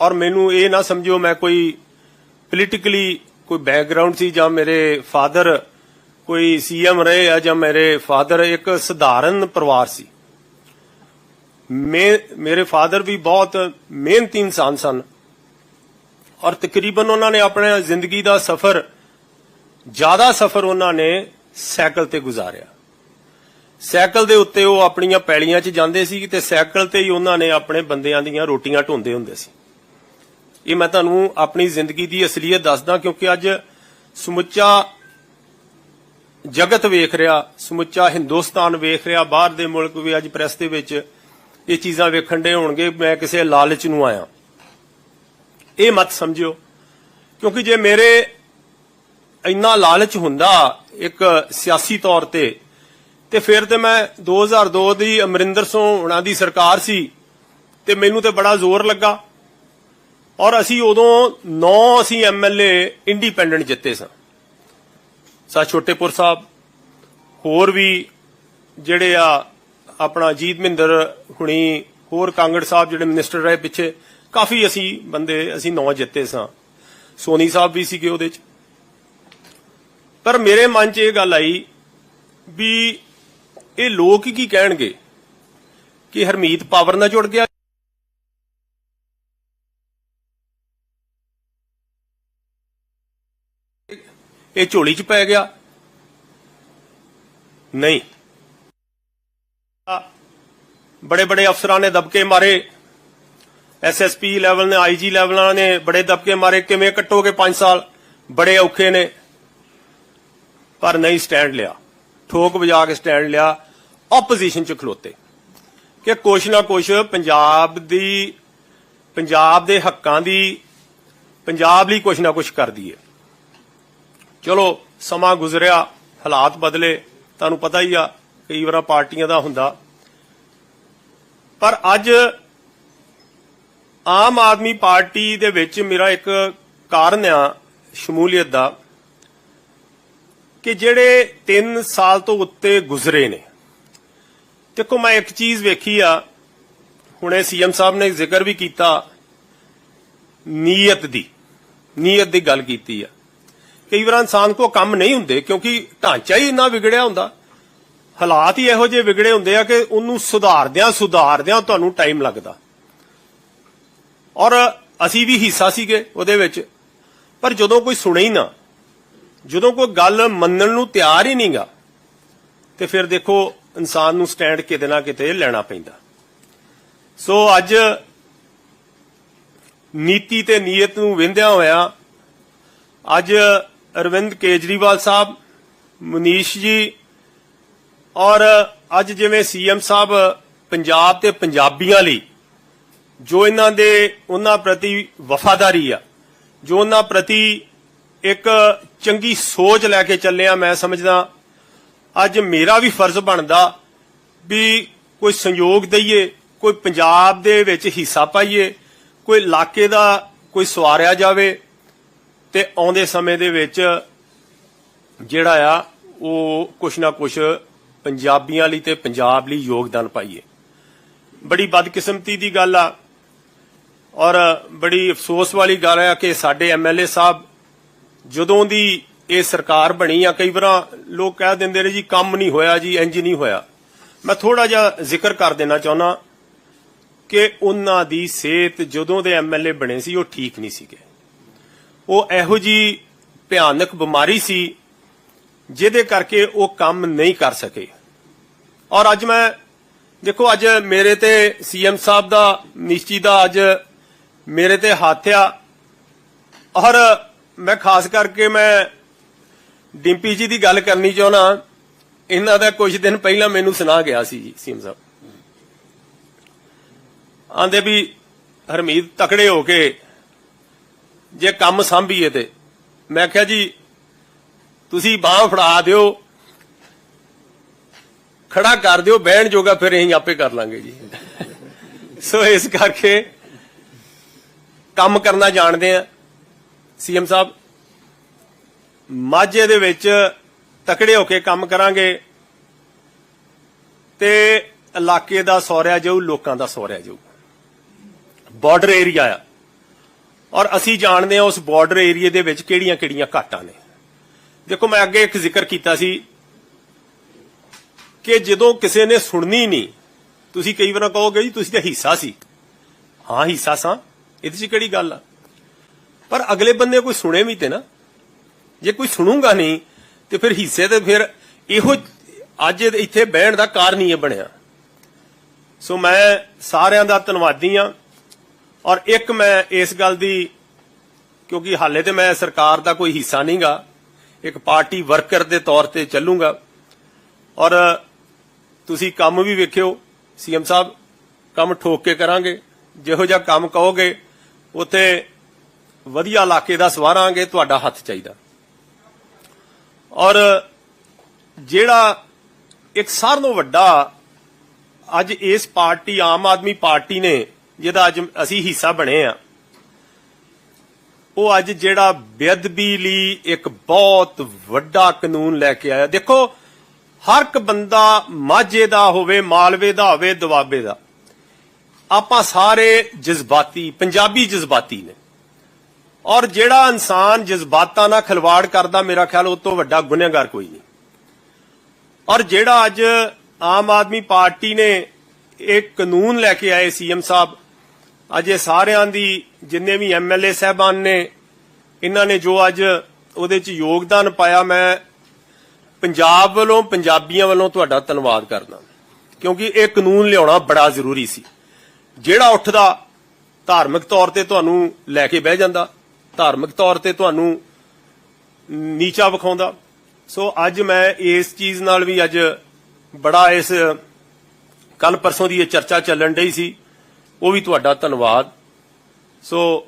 ਔਰ ਮੈਨੂੰ ਇਹ ਨਾ ਸਮਝੋ ਮੈਂ ਕੋਈ ਪੋਲੀਟੀਕਲੀ ਕੋਈ ਬੈਕਗ੍ਰਾਉਂਡ ਸੀ ਜਾਂ ਮੇਰੇ ਫਾਦਰ ਕੋਈ ਸੀਐਮ ਰਹੇ ਆ ਜਾਂ ਮੇਰੇ ਫਾਦਰ ਇੱਕ ਸਧਾਰਨ ਪਰਿਵਾਰ ਸੀ। ਮੇ, ਮੇਰੇ ਫਾਦਰ ਵੀ ਬਹੁਤ ਮਿਹਨਤੀ ਇਨਸਾਨ ਸਨ। ਔਰ ਤਕਰੀਬਨ ਉਹਨਾਂ ਨੇ ਆਪਣੇ ਜ਼ਿੰਦਗੀ ਦਾ ਸਫ਼ਰ ਜ਼ਿਆਦਾ ਸਫ਼ਰ ਉਹਨਾਂ ਨੇ ਸਾਈਕਲ ਤੇ ਗੁਜ਼ਾਰਿਆ। ਸਾਈਕਲ ਦੇ ਉੱਤੇ ਉਹ ਆਪਣੀਆਂ ਪੈਲੀਆਂ 'ਚ ਜਾਂਦੇ ਸੀ ਤੇ ਸਾਈਕਲ ਤੇ ਹੀ ਉਹਨਾਂ ਨੇ ਆਪਣੇ ਬੰਦਿਆਂ ਦੀਆਂ ਰੋਟੀਆਂ ਢੋਂਦੇ ਹੁੰਦੇ ਸੀ। ਇਹ ਮੈਂ ਤੁਹਾਨੂੰ ਆਪਣੀ ਜ਼ਿੰਦਗੀ ਦੀ ਅਸਲੀਅਤ ਦੱਸਦਾ ਕਿਉਂਕਿ ਅੱਜ ਸਮੁੱਚਾ ਜਗਤ ਵੇਖ ਰਿਹਾ, ਸਮੁੱਚਾ ਹਿੰਦੁਸਤਾਨ ਵੇਖ ਰਿਹਾ, ਬਾਹਰ ਦੇ ਮੁਲਕ ਵੀ ਅੱਜ ਪ੍ਰੈਸ ਦੇ ਵਿੱਚ ਇਹ ਚੀਜ਼ਾਂ ਵੇਖਣ ਦੇ ਹੋਣਗੇ, ਮੈਂ ਕਿਸੇ ਲਾਲਚ ਨੂੰ ਆਇਆ। ਇਹ ਮਤ ਸਮਝਿਓ, ਕਿਉਂਕਿ ਜੇ ਮੇਰੇ ਇੰਨਾ ਲਾਲਚ ਹੁੰਦਾ ਇੱਕ ਸਿਆਸੀ ਤੌਰ ਤੇ ਤੇ ਫਿਰ ਤੇ ਮੈਂ 2002 ਦੀ ਅਮਰਿੰਦਰ ਸਿੰਘ ਹੁਣਾਂ ਦੀ ਸਰਕਾਰ ਸੀ, ਤੇ ਮੈਨੂੰ ਤੇ ਬੜਾ ਜ਼ੋਰ ਲੱਗਾ। ਔਰ ਅਸੀਂ ਉਦੋਂ 9 ਅਸੀਂ ਐਮਐਲਏ ਇੰਡੀਪੈਂਡੈਂਟ ਜਿੱਤੇ ਸਾਂ। ਸਾ ਛੋਟੇਪੁਰ ਸਾਹਿਬ, ਹੋਰ ਵੀ ਜਿਹੜੇ ਆ ਆਪਣਾ ਜੀਤ ਮਹਿੰਦਰ ਹੁਣੀ, ਹੋਰ ਕਾਂਗੜ ਸਾਹਿਬ ਜਿਹੜੇ ਮਿਨਿਸਟਰ ਰਹੇ ਪਿੱਛੇ, ਕਾਫੀ ਅਸੀਂ ਬੰਦੇ ਅਸੀਂ ਨੌ ਜਿੱਤੇ ਸਾਂ। ਸੋਨੀ ਸਾਹਿਬ ਵੀ ਸੀਗੇ ਉਹਦੇ ਚ। ਪਰ ਮੇਰੇ ਮਨ 'ਚ ਇਹ ਗੱਲ ਆਈ ਵੀ ਇਹ ਲੋਕ ਕੀ ਕਹਿਣਗੇ ਕਿ ਹਰਮੀਤ ਪਾਵਰ ਨਾਲ ਜੁੜ ਗਿਆ? ਇਹ ਝੋਲੀ 'ਚ ਪੈ ਗਿਆ? ਨਹੀਂ। ਬੜੇ ਬੜੇ ਅਫਸਰਾਂ ਨੇ ਦਬਕੇ ਮਾਰੇ। ਐਸਐਸਪੀ ਲੈਵਲ ਨੇ ਆਈਜੀ ਲੈਵਲਾਂ ਨੇ ਬੜੇ ਦਬਕੇ ਮਾਰੇ। ਕਿਵੇਂ ਕੱਟੋਗੇ 5 ਸਾਲ? ਬੜੇ ਔਖੇ ਨੇ। ਪਰ ਨਹੀਂ ਸਟੈਂਡ ਲਿਆ। ਠੋਕ ਵਜਾ ਕੇ ਸਟੈਂਡ ਲਿਆ ਆਪੋਜੀਸ਼ਨ 'ਚ ਖਲੋਤੇ। ਕਿ ਕੁਛ ਨਾ ਕੁਛ ਪੰਜਾਬ ਦੀ, ਪੰਜਾਬ ਦੇ ਹੱਕਾਂ ਦੀ, ਪੰਜਾਬ ਲਈ ਕੁਛ ਨਾ ਕੁਛ ਕਰਦੀ ਏ। ਚਲੋ, ਸਮਾਂ ਗੁਜ਼ਰਿਆ, ਹਾਲਾਤ ਬਦਲੇ, ਤੁਹਾਨੂੰ ਪਤਾ ਹੀ ਆ, ਕਈ ਵਾਰ ਪਾਰਟੀਆਂ ਦਾ ਹੁੰਦਾ। ਪਰ ਅੱਜ ਆਮ ਆਦਮੀ ਪਾਰਟੀ ਦੇ ਵਿੱਚ ਮੇਰਾ ਇੱਕ ਕਾਰਨ ਆ, ਸ਼ਮੂਲੀਅਤ ਦਾ। ਕਿ ਜਿਹੜੇ 3 ਸਾਲ ਤੋਂ ਉੱਤੇ ਗੁਜ਼ਰੇ ਨੇ। ਦੇਖੋ, ਮੈਂ ਇੱਕ ਚੀਜ਼ ਵੇਖੀ ਆ, ਹੁਣੇ ਸੀਐਮ ਸਾਹਿਬ ਨੇ ਜ਼ਿਕਰ ਵੀ ਕੀਤਾ ਨੀਅਤ ਦੀ ਨੀਅਤ ਦੀ ਗੱਲ ਕੀਤੀ ਆ। ਕਈ ਵਾਰ ਇਨਸਾਨ ਕੋ ਕੰਮ ਨਹੀਂ ਹੁੰਦੇ ਕਿਉਂਕਿ ਢਾਂਚਾ ਹੀ ਇੰਨਾ ਵਿਗੜਿਆ ਹੁੰਦਾ। ਹਾਲਾਤ ਹੀ ਇਹੋ ਜਿਹੇ ਵਿਗੜੇ ਹੁੰਦੇ ਆ ਕਿ ਉਹਨੂੰ ਸੁਧਾਰਦਿਆਂ ਸੁਧਾਰਦਿਆਂ ਤੁਹਾਨੂੰ ਟਾਈਮ ਲੱਗਦਾ। ਔਰ ਅਸੀਂ ਵੀ ਹਿੱਸਾ ਸੀਗੇ ਉਹਦੇ ਵਿੱਚ, ਪਰ ਜਦੋਂ ਕੋਈ ਸੁਣੇ ਹੀ ਨਾ ਜਦੋਂ ਕੋਈ ਗੱਲ ਮੰਨਣ ਨੂੰ ਤਿਆਰ ਹੀ ਨਹੀਂਗਾ, ਤੇ ਫਿਰ ਦੇਖੋ ਇਨਸਾਨ ਨੂੰ ਸਟੈਂਡ ਕਿਤੇ ਨਾ ਕਿਤੇ ਲੈਣਾ ਪੈਂਦਾ। ਸੋ ਅੱਜ ਨੀਤੀ ਤੇ ਨੀਅਤ ਨੂੰ ਵਿੰਦਿਆ ਹੋਇਆ, ਅੱਜ ਅਰਵਿੰਦ ਕੇਜਰੀਵਾਲ ਸਾਹਿਬ, ਮਨੀਸ਼ ਜੀ ਔਰ ਅੱਜ ਜਿਵੇਂ ਸੀਐਮ ਸਾਹਿਬ ਪੰਜਾਬ ਤੇ ਪੰਜਾਬੀਆਂ ਲਈ, ਜੋ ਇਹਨਾਂ ਦੇ ਉਹਨਾਂ ਪ੍ਰਤੀ ਵਫਾਦਾਰੀ ਆ, ਜੋ ਉਹਨਾਂ ਪ੍ਰਤੀ ਇੱਕ ਚੰਗੀ ਸੋਚ ਲੈ ਕੇ ਚੱਲਿਆ ਮੈਂ ਸਮਝਦਾ। ਅੱਜ ਮੇਰਾ ਵੀ ਫਰਜ਼ ਬਣਦਾ ਵੀ ਕੋਈ ਸੰਯੋਗ ਦਈਏ, ਕੋਈ ਪੰਜਾਬ ਦੇ ਵਿੱਚ ਹਿੱਸਾ ਪਾਈਏ, ਕੋਈ ਇਲਾਕੇ ਦਾ ਕੋਈ ਸਵਾਰਿਆ ਜਾਵੇ ਤੇ ਆਉਂਦੇ ਸਮੇਂ ਦੇ ਵਿੱਚ ਜਿਹੜਾ ਆ, ਉਹ ਕੁਛ ਨਾ ਕੁਛ ਪੰਜਾਬੀਆਂ ਲਈ ਤੇ ਪੰਜਾਬ ਲਈ ਯੋਗਦਾਨ ਪਾਈਏ। ਬੜੀ ਬਦਕਿਸਮਤੀ ਦੀ ਗੱਲ ਆ ਔਰ ਬੜੀ ਅਫਸੋਸ ਵਾਲੀ ਗੱਲ ਆ ਕਿ ਸਾਡੇ ਐਮਐਲਏ ਸਾਹਿਬ ਜਦੋਂ ਦੀ ਇਹ ਸਰਕਾਰ ਬਣੀ ਆ, ਕਈ ਵਾਰ ਲੋਕ ਕਹਿ ਦਿੰਦੇ ਨੇ ਜੀ, ਕੰਮ ਨਹੀਂ ਹੋਇਆ ਜੀ ਇੰਜ ਨਹੀਂ ਹੋਇਆ। ਮੈਂ ਥੋੜਾ ਜਿਹਾ ਜ਼ਿਕਰ ਕਰ ਦੇਣਾ ਚਾਹੁੰਦਾ ਕਿ ਉਹਨਾਂ ਦੀ ਸਿਹਤ ਜਦੋਂ ਦੇ ਐਮਐਲਏ ਬਣੇ ਸੀ, ਉਹ ਠੀਕ ਨਹੀਂ ਸੀਗੇ। ਉਹ ਇਹੋ ਜੀ ਭਿਆਨਕ ਬਿਮਾਰੀ ਸੀ, ਜਿਹਦੇ ਕਰਕੇ ਉਹ ਕੰਮ ਨਹੀਂ ਕਰ ਸਕੇ। ਔਰ ਅੱਜ ਮੈਂ, ਦੇਖੋ, ਅੱਜ ਮੇਰੇ ਤੇ ਸੀਐਮ ਸਾਹਿਬ ਦਾ ਨਿਸ਼ਚੀ ਦਾ ਅੱਜ ਮੇਰੇ ਤੇ ਹੱਥ ਆ। ਔਰ ਮੈਂ ਖਾਸ ਕਰਕੇ ਮੈਂ ਡਿੰਪੀ ਜੀ ਦੀ ਗੱਲ ਕਰਨੀ ਚਾਹੁੰਦਾ ਇਹਨਾਂ ਦਾ ਕੁਝ ਦਿਨ ਪਹਿਲਾਂ ਮੈਨੂੰ ਸੁਣਾ ਗਿਆ ਸੀ ਜੀ ਸੀਮ ਸਾਹਿਬ। ਆਂਦੇ ਵੀ, ਹਰਮੀਤ ਤਕੜੇ ਹੋ ਕੇ ਜੇ ਕੰਮ ਸੰਭੀਏ ਤੇ। ਮੈਂ ਕਿਹਾ ਜੀ, ਤੁਸੀਂ ਬਾਹ ਫੜਾ ਦਿਓ, ਖੜਾ ਕਰ ਦਿਓ, ਬਹਿਣ ਜੋਗਾ ਫਿਰ ਅਸੀਂ ਆਪੇ ਕਰ ਲਾਂਗੇ ਜੀ। (laughs) ਸੋ ਇਸ ਕਰਕੇ ਕੰਮ ਕਰਨਾ ਜਾਣਦੇ ਆ। ਸੀਐਮ ਸਾਹਿਬ, ਮਾਝੇ ਦੇ ਵਿੱਚ ਤਕੜੇ ਹੋ ਕੇ ਕੰਮ ਕਰਾਂਗੇ ਤੇ ਇਲਾਕੇ ਦਾ ਸੌਰਿਆ ਜਾਊ, ਲੋਕਾਂ ਦਾ ਸੌਰਿਆ ਜਾਊ। ਬਾਰਡਰ ਏਰੀਆ ਆ। ਔਰ ਅਸੀਂ ਜਾਣਦੇ ਹਾਂ ਉਸ ਬਾਰਡਰ ਏਰੀਏ ਦੇ ਵਿੱਚ ਕਿਹੜੀਆਂ-ਕਿਹੜੀਆਂ ਘਾਟਾਂ ਨੇ। ਦੇਖੋ, ਮੈਂ ਅੱਗੇ ਇੱਕ ਜ਼ਿਕਰ ਕੀਤਾ ਸੀ ਕਿ ਜਦੋਂ ਕਿਸੇ ਨੇ ਸੁਣਨੀ ਨਹੀਂ, ਤੁਸੀਂ ਕਈ ਵਾਰ ਕਹੋਗੇ ਜੀ, ਤੁਸੀਂ ਤਾਂ ਹਿੱਸਾ ਸੀ। ਹਾਂ, ਹਿੱਸਾ ਸਾਂ। ਇਹਦੇ 'ਚ ਕਿਹੜੀ ਗੱਲ ਆ? ਪਰ ਅਗਲੇ ਬੰਦੇ ਕੋਈ ਸੁਣੇ ਵੀ ਤੇ ਨਾ। ਜੇ ਕੋਈ ਸੁਣੂਗਾ ਨਹੀਂ, ਤੇ ਫਿਰ ਹਿੱਸੇ ਤੇ ਫਿਰ ਇਹੋ ਅੱਜ ਇੱਥੇ ਬਹਿਣ ਦਾ ਕਾਰਨ ਹੀ ਇਹ ਬਣਿਆ। ਸੋ ਮੈਂ ਸਾਰਿਆਂ ਦਾ ਧੰਨਵਾਦੀ ਆ ਔਰ ਇੱਕ ਮੈਂ ਇਸ ਗੱਲ ਦੀ, ਕਿਉਂਕਿ ਹਾਲੇ ਤੇ ਮੈਂ ਸਰਕਾਰ ਦਾ ਕੋਈ ਹਿੱਸਾ ਨਹੀਂਗਾ, ਇੱਕ ਪਾਰਟੀ ਵਰਕਰ ਦੇ ਤੌਰ ਤੇ ਚੱਲੂਗਾ। ਔਰ ਤੁਸੀਂ ਕੰਮ ਵੀ ਵੇਖਿਓ, ਸੀਐਮ ਸਾਹਿਬ, ਕੰਮ ਠੋਕ ਕੇ ਕਰਾਂਗੇ। ਜਿਹੋ ਜਿਹਾ ਕੰਮ ਕਹੋਗੇ, ਉੱਥੇ ਵਧੀਆ ਇਲਾਕੇ ਦਾ ਸਵਾਰਾਂਗੇ, ਤੁਹਾਡਾ ਹੱਥ ਚਾਹੀਦਾ। ਔਰ ਜਿਹੜਾ ਇੱਕ ਸਾਰ ਨੂੰ ਵੱਡਾ ਅੱਜ ਇਸ ਪਾਰਟੀ, ਆਮ ਆਦਮੀ ਪਾਰਟੀ ਨੇ, ਜਿਹਦਾ ਅੱਜ ਅਸੀਂ ਹਿੱਸਾ ਬਣੇ ਆ, ਉਹ ਅੱਜ ਜਿਹੜਾ ਬੇਅਦਬੀ ਲਈ ਇੱਕ ਬਹੁਤ ਵੱਡਾ ਕਾਨੂੰਨ ਲੈ ਕੇ ਆਇਆ। ਦੇਖੋ, ਹਰ ਇੱਕ ਬੰਦਾ ਮਾਝੇ ਦਾ ਹੋਵੇ, ਮਾਲਵੇ ਦਾ ਹੋਵੇ, ਦੁਆਬੇ ਦਾ, ਆਪਾਂ ਸਾਰੇ ਜਜ਼ਬਾਤੀ, ਪੰਜਾਬੀ ਜਜ਼ਬਾਤੀ ਨੇ। ਔਰ ਜਿਹੜਾ ਇਨਸਾਨ ਜਜ਼ਬਾਤਾਂ ਨਾਲ ਖਿਲਵਾੜ ਕਰਦਾ, ਮੇਰਾ ਖਿਆਲ ਉਹ ਤੋਂ ਵੱਡਾ ਗੁਨਹਗਾਰ ਕੋਈ ਨਹੀਂ। ਔਰ ਜਿਹੜਾ ਅੱਜ ਆਮ ਆਦਮੀ ਪਾਰਟੀ ਨੇ ਇੱਕ ਕਾਨੂੰਨ ਲੈ ਕੇ ਆਏ ਸੀਐਮ ਸਾਹਿਬ, ਅੱਜ ਇਹ ਸਾਰਿਆਂ ਦੀ ਜਿੰਨੇ ਵੀ ਐਮਐਲਏ ਸਹਿਬਾਨ ਨੇ, ਇਹਨਾਂ ਨੇ ਜੋ ਅੱਜ ਉਹਦੇ ਚ ਯੋਗਦਾਨ ਪਾਇਆ, ਮੈਂ ਪੰਜਾਬ ਵੱਲੋਂ, ਪੰਜਾਬੀਆਂ ਵੱਲੋਂ ਤੁਹਾਡਾ ਧੰਨਵਾਦ ਕਰਦਾ। ਕਿਉਂਕਿ ਇਹ ਕਾਨੂੰਨ ਲਿਆਉਣਾ ਬੜਾ ਜ਼ਰੂਰੀ ਸੀ। ਜਿਹੜਾ ਉੱਠਦਾ, ਧਾਰਮਿਕ ਤੌਰ ਤੇ ਤੁਹਾਨੂੰ ਲੈ ਕੇ ਬਹਿ ਜਾਂਦਾ ਧਾਰਮਿਕ ਤੌਰ ਤੇ ਤੁਹਾਨੂੰ ਨੀਚਾ ਵਿਖਾਉਂਦਾ। ਸੋ ਅੱਜ ਮੈਂ ਇਸ ਚੀਜ਼ ਨਾਲ ਵੀ ਅੱਜ ਬੜਾ ਇਸ ਕੱਲ ਪਰਸੋਂ ਦੀ ਇਹ ਚਰਚਾ ਚੱਲਣ ਡਈ ਸੀ। ਉਹ ਵੀ ਤੁਹਾਡਾ ਧੰਨਵਾਦ। ਸੋ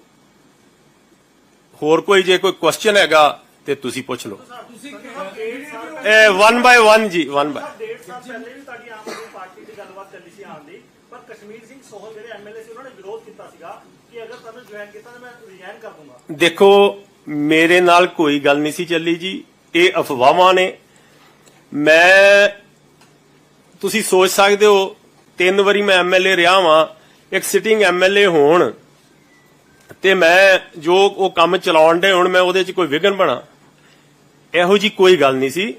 ਹੋਰ ਕੋਈ ਜੇ ਕੋਈ ਕੁਐਸਚਨ ਹੈਗਾ ਤੇ ਤੁਸੀਂ ਪੁੱਛ ਲਓ। ਇਹ 1 ਬਾਈ 1 ਜੀ 1 ਬਾਈ ਪਾਰਟੀ ਦੀ ਗੱਲਬਾਤ ਚੱਲੀ ਸੀ ਆਉਣ ਦੀ, ਪਰ ਕਸ਼ਮੀਰ ਸਿੰਘ ਸੋਹਲ ਜਿਹੜੇ ਐਮਐਲਏ ਸੀ, ਉਹਨਾਂ ਨੇ ਵਿਰੋਧ ਕੀਤਾ ਸੀਗਾ। ਕਿ ਅਗਰ ਤੁਹਾਨੂੰ ਜੁਆਇਨ ਕੀਤਾ ਤਾਂ ਮੈਂ ਰਿਜ਼ਾਈਨ ਕਰ ਦੂੰਗਾ। ਦੇਖੋ, ਮੇਰੇ ਨਾਲ ਕੋਈ ਗੱਲ ਨਹੀਂ ਸੀ ਚੱਲੀ ਜੀ। ਇਹ ਅਫਵਾਹਾਂ ਨੇ। ਮੈਂ, ਤੁਸੀਂ ਸੋਚ ਸਕਦੇ ਹੋ, ਤਿੰਨ ਵਾਰੀ ਮੈਂ ਐਮਐਲਏ ਰਿਹਾ ਵਾਂ। ਇੱਕ ਸਿਟਿੰਗ ਐਮਐਲਏ ਹੋਣ ਤੇ ਮੈਂ ਜੋ ਉਹ ਕੰਮ ਚਲਾਉਣ ਦੇ ਹੁਣ, ਮੈਂ ਉਹਦੇ 'ਚ ਕੋਈ ਵਿਘਨ ਬਣਾ। ਇਹੋ ਜੀ ਕੋਈ ਗੱਲ ਨਹੀਂ ਸੀ।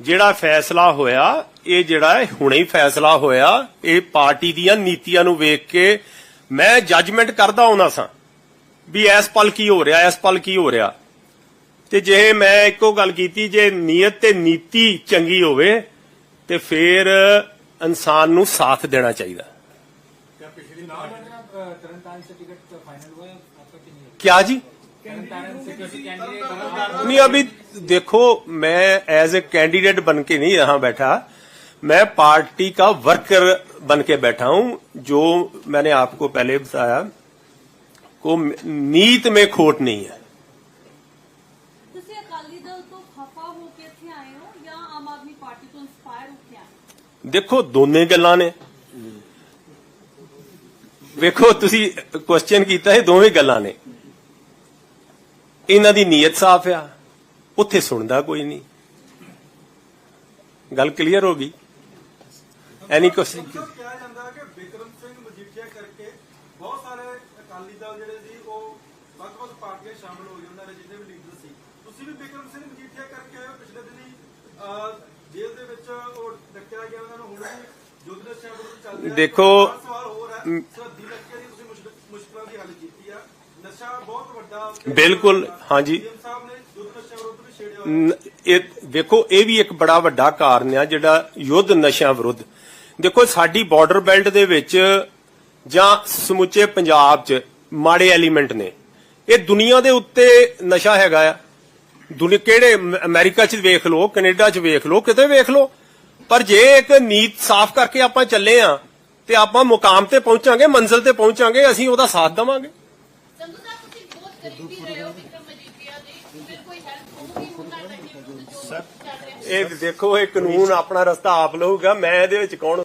ਜਿਹੜਾ ਫੈਸਲਾ ਹੋਇਆ, ਇਹ ਜਿਹੜਾ ਹੁਣੇ ਹੀ ਫੈਸਲਾ ਹੋਇਆ, ਇਹ ਪਾਰਟੀ ਦੀਆਂ ਨੀਤੀਆਂ ਨੂੰ ਵੇਖ ਕੇ ਮੈਂ ਜੱਜਮੈਂਟ ਕਰਦਾ ਹੁੰਦਾ ਸਾਂ ਵੀ ਇਸ ਪਲ ਕੀ ਹੋ ਰਿਹਾ ਇਸ ਪਲ ਕੀ ਹੋ ਰਿਹਾ ਤੇ ਜੇ ਮੈਂ ਇੱਕੋ ਗੱਲ ਕੀਤੀ ਜੇ ਨੀਅਤ ਤੇ ਨੀਤੀ ਚੰਗੀ ਹੋਵੇ ਤੇ ਫਿਰ ਇਨਸਾਨ ਨੂੰ ਸਾਥ ਦੇਣਾ ਚਾਹੀਦਾ तरनतारन से टिकट फाइनल हुआ है आपका कि नहीं ਕਿਆ ਜੀ तरनतारन से किसी कैंडिडेट नहीं अभी देखो मैं एज ए कैंडिडेट बन के नहीं यहां बैठा मैं पार्टी का वर्कर बन के बैठा हूं जो मैंने आपको पहले बताया को नीत में खोट नहीं है। ਦੇਖੋ ਦੋਨੇ ਗੱਲਾਂ ਨੇ। ਵੇਖੋ ਤੁਸੀਂ ਕੁਐਸਚਨ ਕੀਤਾ ਇਹ ਦੋਵੇਂ ਗੱਲਾਂ ਨੇ। ਇਹਨਾਂ ਦੀ ਨੀਅਤ ਸਾਫ਼ ਆ ਉੱਥੇ ਸੁਣਦਾ ਕੋਈ ਨਹੀਂ। ਗੱਲ ਕਲੀਅਰ ਹੋ ਗਈ। ਐਨੀ ਸੋ ਕਿਹਾ ਜਾਂਦਾ ਕਿ ਬਿਕਰਮ ਸਿੰਘ ਮਜੀਠੀਆ ਕਰਕੇ ਬਹੁਤ ਸਾਰੇ ਅਕਾਲੀ ਦਲ ਜਿਹੜੇ ਸੀ ਉਹ ਵੱਖ-ਵੱਖ ਪਾਰਟੀਆਂ ਸ਼ਾਮਲ ਹੋ ਗਏ ਉਹਨਾਂ ਦੇ ਜਿੰਨੇ ਵੀ ਲੀਡਰ ਸੀ। ਤੁਸੀਂ ਵੀ ਬਿਕਰਮ ਸਿੰਘ ਮਜੀਠੀਆ ਕਰਕੇ ਪਿਛਲੇ ਦਿਨੀ ਜੇਲ੍ਹ ਦੇ ਵਿੱਚ ਉਹ ਡੱਕਿਆ ਗਿਆ ਉਹਨਾਂ ਨੂੰ ਹੁਣ ਵੀ ਯੁੱਧ ਦੇ ਸ਼ਬਦ ਚੱਲ ਰਿਹਾ। ਦੇਖੋ, ਇੱਕ ਸਵਾਲ ਹੋਰ ਹੈ। ਸਰਦੀ ਲੱਕੇ ਦੀ ਤੁਸੀਂ ਮੁਸ਼ਕਿਲ- ਮੁਸ਼ਕਿਲਾਂ ਦੀ ਹੱਲ ਕੀਤੀ ਆ। ਨਸ਼ਾ ਬਹੁਤ ਵੱਡਾ ਬਿਲਕੁਲ, ਹਾਂਜੀ। ਸਾਹਿਬ ਨੇ ਵੀ ਛੇੜਿਆ ਇਹ ਵੇਖੋ ਇਹ ਵੀ ਇੱਕ ਬੜਾ ਵੱਡਾ ਕਾਰਨ ਆ ਜਿਹੜਾ ਯੁੱਧ ਨਸ਼ਿਆਂ ਵਿਰੁੱਧ ਦੇਖੋ ਸਾਡੀ ਬਾਰਡਰ ਬੈਲਟ ਦੇ ਵਿੱਚ ਜਾਂ ਸਮੁੱਚੇ ਪੰਜਾਬ 'ਚ ਮਾੜੇ ਐਲੀਮੈਂਟ ਨੇ। ਇਹ ਦੁਨੀਆ ਦੇ ਉੱਤੇ ਨਸ਼ਾ ਹੈਗਾ ਆ। ਦੁਨੀਆ ਕਿਹੜੇ ਅਮ- ਅਮਰੀਕਾ 'ਚ ਵੇਖ ਲਓ ਕੈਨੇਡਾ 'ਚ ਵੇਖ ਲਓ ਕਿਤੇ ਵੇਖ ਲਓ। ਪਰ ਜੇ ਇੱਕ ਨੀਤ ਸਾਫ਼ ਕਰਕੇ ਆਪਾਂ ਚੱਲੇ ਆ ਤੇ ਆਪਾਂ ਮੁਕਾਮ ਤੇ ਪਹੁੰਚਾਂਗੇ ਮੰਜ਼ਿਲ ਤੇ ਪਹੁੰਚਾਂਗੇ ਅਸੀਂ ਉਹਦਾ ਸਾਥ ਦੇਵਾਂਗੇ। ਸੰਧੂ ਸਾਹਿਬ ਤੁਸੀਂ ਬਹੁਤ ਕਰੀਬੀ ਰਹੇ ਹੋ ਵਿਕਰਮ ਮਜੀਠੀਆ ਦੀ ਫਿਰ ਕੋਈ ਹੈਲਪ ਹੋਊਗੀ ਉਹਨਾਂ ਦਾ ਜੋ ਚੱਲ ਰਿਹਾ ਇਹ ਦੇਖੋ ਇਹ ਕਾਨੂੰਨ ਆਪਣਾ ਰਸਤਾ ਆਪ ਲਊਗਾ ਮੈਂ ਇਹਦੇ ਵਿੱਚ ਕੌਣ